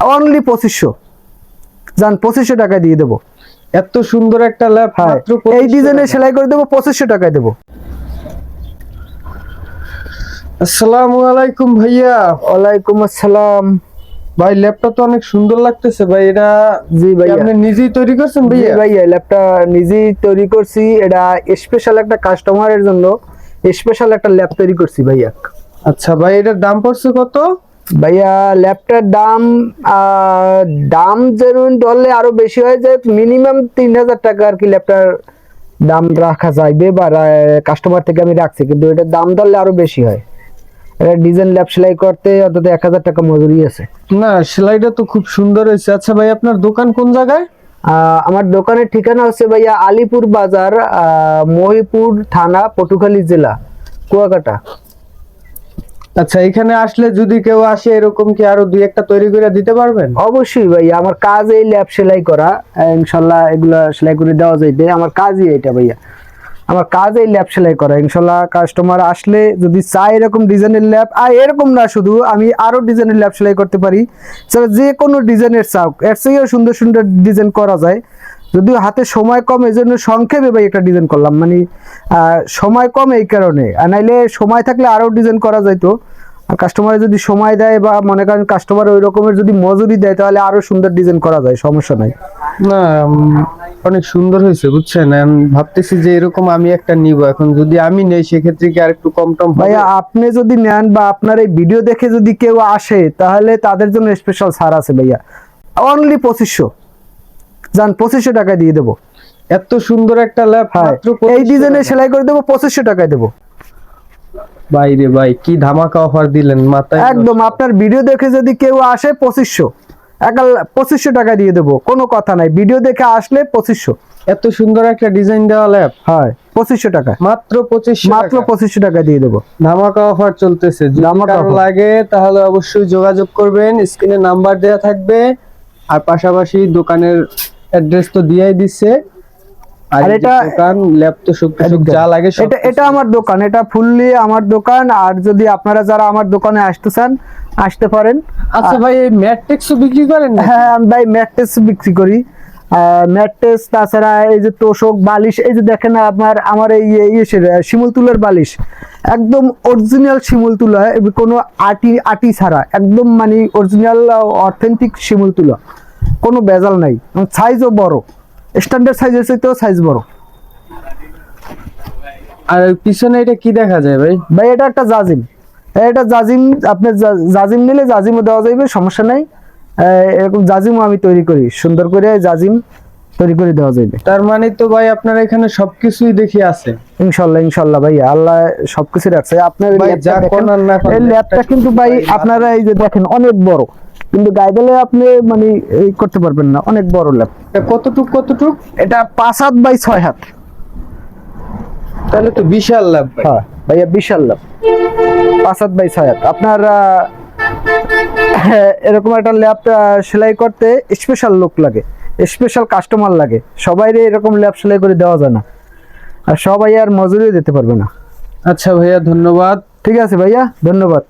Only পঁচিশশো। যান পঁচিশশো টাকায় দিয়ে দেবো। এত সুন্দর একটা ল্যাব হ্যাঁ এই 2500 ডিজাইনে সেলাই করে দেবো পঁচিশশো টাকায় দেবো। আসসালামু আলাইকুম ভাইয়া। ওয়ালাইকুম আসসালাম। ভাই ল্যাপটপ তো অনেক সুন্দর লাগতেছে ভাই এটা জি কি ভাইয়া। আপনি নিজেই তৈরি করছেন ভাইয়া? ভাইয়া ল্যাপটা নিজেই তৈরি করছি এটা স্পেশাল একটা কাস্টমারের জন্য স্পেশাল একটা ল্যাপ তৈরি করছি ভাইয়া। আচ্ছা ভাই এটার দাম পড়ছে কত? ভাইয়া ল্যাপটার দাম দাম যেমন ধরলে আরও বেশি হয়ে যায় মিনিমাম তিন হাজার টাকা আর কি ল্যাপটার দাম রাখা যাইবে বা কাস্টমার থেকে আমি রাখছি কিন্তু এটার দাম ধরলে আরও বেশি হয়। এটা ডিজাইন ল্যাপ সেলাই করতে অন্তত এক হাজার টাকা মজুরি আছে। না সেলাইটা তো খুব সুন্দর হয়েছে। আচ্ছা ভাই আপনার দোকান কোন জায়গায়? আমার দোকানের ঠিকানা হচ্ছে ভাইয়া আলিপুর বাজার মহিপুর থানা পটুখালী জেলা কুয়াকাটা। আচ্ছা এখানে আসলে যদি কেউ আসে, এরকম কি আরও দুই একটা তৈরি করে দিতে পারবেন? অবশ্যই ভাইয়া আমার কাজ এই ল্যাব সেলাই করা ইনশাল্লাহ এগুলা সেলাই করে দেওয়া যাইবে। আমার কাজই এটা ভাইয়া। আমার কাজ এই ল্যাপ সেলাই করা। ইনশাল্লাহ কাস্টমার আসলে যদি চায় এরকম ডিজাইনের ল্যাব আর এরকম না শুধু, আমি আরও ডিজাইনের ল্যাব সেলাই করতে পারি। যে কোনো ডিজাইনের চাও এর থেকেও সুন্দর সুন্দর ডিজাইন করা যায়। যদিও হাতে সময় কম এই জন্য সংক্ষেপে ভাই একটা ডিজাইন করলাম। মানে সময় কম এই কারণে। আর নাইলে সময় থাকলে আরও ডিজাইন করা যাইতো। আর কাস্টমার যদি সময় দেয় বা মনে করেন কাস্টমার ওই রকমের যদি মজুরি দেয় তাহলে আরও সুন্দর ডিজাইন করা যায় সমস্যা নাই। না অনেক সুন্দর হয়েছে বুঝছেন? ভাবতেছি যে এরকম আমি একটা নিব। এখন যদি আমি নেই সেক্ষেত্রে কি আর একটু কম টম? ভাইয়া আপনি যদি নেন বা আপনার এই ভিডিও দেখে যদি কেউ আসে তাহলে তাদের জন্য স্পেশাল ছাড় আছে ভাইয়া। অনলি পঁচিশশো। যান পঁচিশশো টাকায় দিয়ে দেবো। এত সুন্দর একটা হ্যাঁ এই ডিজাইনে সেলাই করে দেবো পঁচিশশো টাকায় দেবো। ভাই রে ভাই কি ধামাকা অফার দিলেন মাথায় একদম আপনার ভিডিও দেখে যদি কেউ আসে পঁচিশশো। একাল পঁচিশশো টাকা দিয়ে দেবো কোনো কথা নাই। ভিডিও দেখে আসলে পঁচিশশো। এত সুন্দর একটা ডিজাইন দেওয়া ল্যাব হয় পঁচিশশো টাকা মাত্র পঁচিশ মাত্র পঁচিশশো টাকা দিয়ে দেবো। ধামাকা অফার চলতেছে। ধামাকা লাগে তাহলে অবশ্যই যোগাযোগ করবেন। স্ক্রিনে নাম্বার দেওয়া থাকবে। আর পাশাপাশি দোকানের অ্যাড্রেস তো দিয়েই দিচ্ছে আর এটা- দোকান ল্যাব তো কিছু যা লাগে এটা এটা আমার দোকান এটা ফুললি আমার দোকান। আর যদি আপনারা যারা আমার দোকানে আসতে চান আসতে পারেন। আচ্ছা ভাই এই ম্যাট্রিক্সও বিক্রি করেন হ্যাঁ আমি ভাই ম্যাট্রেস বিক্রি করি। ম্যাট্রেস তাছাড়া এই যে তোষক বালিশ এই যে দেখেন আপনার আমার এই ইয়ে শিমুল তুলার বালিশ। একদম অরিজিনাল শিমুল তুলা কোনো আটি আটি ছাড়া। একদম মানে অরিজিনাল অথেন্টিক শিমুল তুলা। কোনো বেজাল নাই। সাইজও বড়। স্ট্যান্ডার্ড সাইজের চাইতেও সাইজ বড়। আর পিছনে এটা কি দেখা যায় ভাই? ভাই এটা একটা জাজিম। এটা জাজিম আপনি জাজিম নিলে জাজিমও দেওয়া যাবে সমস্যা নাই। এরকম জাজিমও আমি তৈরি করি। সুন্দর করে জাজিম তৈরি করে দেওয়া যাবে তার মানে তো ভাই আপনার এখানে সবকিছুই দেখি আছে। ইনশাল্লাহ ইনশাল্লাহ ভাই আল্লাহ সবকিছু রাখছে। আপনার এই ল্যাপটা কিন্তু ভাই আপনারা এই যে দেখেন অনেক বড়। কিন্তু গায়ে আপনি মানে এই করতে পারবেন না অনেক বড় ল্যাপ এটা কতটুক কতটুক? এটা পাঁচ হাত বাই ছয় হাত। তাহলে তো বিশাল লাভ হ্যাঁ ভাইয়া বিশাল লাভ পাঁচ হাত বাই ছয় হাত। আপনার এরকম একটা ল্যাপ সেলাই করতে স্পেশাল লোক লাগে স্পেশাল কাস্টমার লাগে। সবাই এরকম ল্যাপ সেলাই করে দেওয়া যায় না। আর সবাই আর মজুরি দিতে পারবে না। আচ্ছা ভাইয়া ধন্যবাদ। ঠিক আছে ভাইয়া ধন্যবাদ।